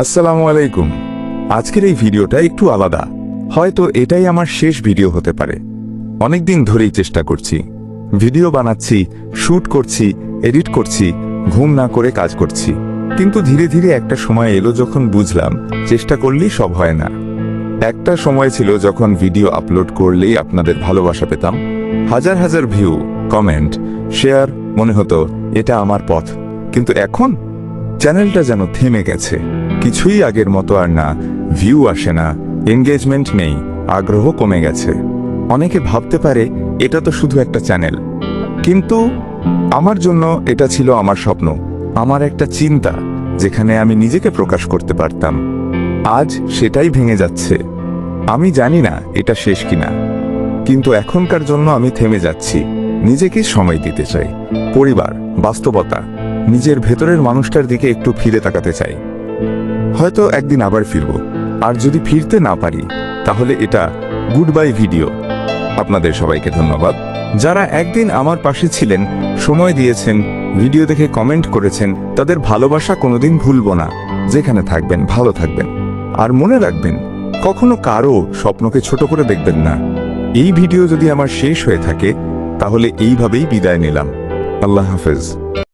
আসসালামু আলাইকুম। আজকের এই ভিডিওটা একটু আলাদা। হয়তো এটাই আমার শেষ ভিডিও হতে পারে। অনেকদিন ধরেই চেষ্টা করছি। ভিডিও বানাচ্ছি শ্যুট করছি, এডিট করছি, ঘুম না করে কাজ করছি। কিন্তু ধীরে ধীরে একটা সময় এলো যখন বুঝলাম, চেষ্টা করলেই সব হয় না। একটা সময় ছিল যখন ভিডিও আপলোড করলেই আপনাদের ভালোবাসা পেতাম। হাজার হাজার ভিউ, কমেন্ট, শেয়ার, মনে হতো, এটা আমার পথ। কিন্তু এখন? চ্যানেলটা যেন থেমে গেছে। কিছুই আগের মতো আর না। ভিউ আসে না। এঙ্গেজমেন্ট নেই। আগ্রহ কমে গেছে। অনেকে ভাবতে পারে, এটা তো শুধু একটা চ্যানেল কিন্তু আমার জন্য এটা ছিল আমার স্বপ্ন, আমার একটা চিন্তা, যেখানে আমি নিজেকে প্রকাশ করতে পারতাম। আজ সেটাই ভেঙে যাচ্ছে। আমি জানি না এটা শেষ কিনা। কিন্তু এখনকার জন্য আমি থেমে যাচ্ছি। নিজেকে সময় দিতে চাই। পরিবার, বাস্তবতা, নিজের ভেতরের মানুষটার দিকে একটু ফিরে তাকাতে চাই। হয়তো একদিন আবার ফিরব। আর যদি ফিরতে না পারি, তাহলে এটা গুড বাই ভিডিও আপনাদের সবাইকে ধন্যবাদ। যারা একদিন আমার পাশে ছিলেন, সময় দিয়েছেন ভিডিও দেখে কমেন্ট করেছেন, তাদের ভালোবাসা কোনোদিন ভুলব না। যেখানে থাকবেন, ভালো থাকবেন। আর মনে রাখবেন, কখনো কারও স্বপ্নকে ছোট করে দেখবেন না। এই ভিডিও যদি আমার শেষ হয়ে থাকে, তাহলে এইভাবেই বিদায় নিলাম। আল্লাহ হাফেজ।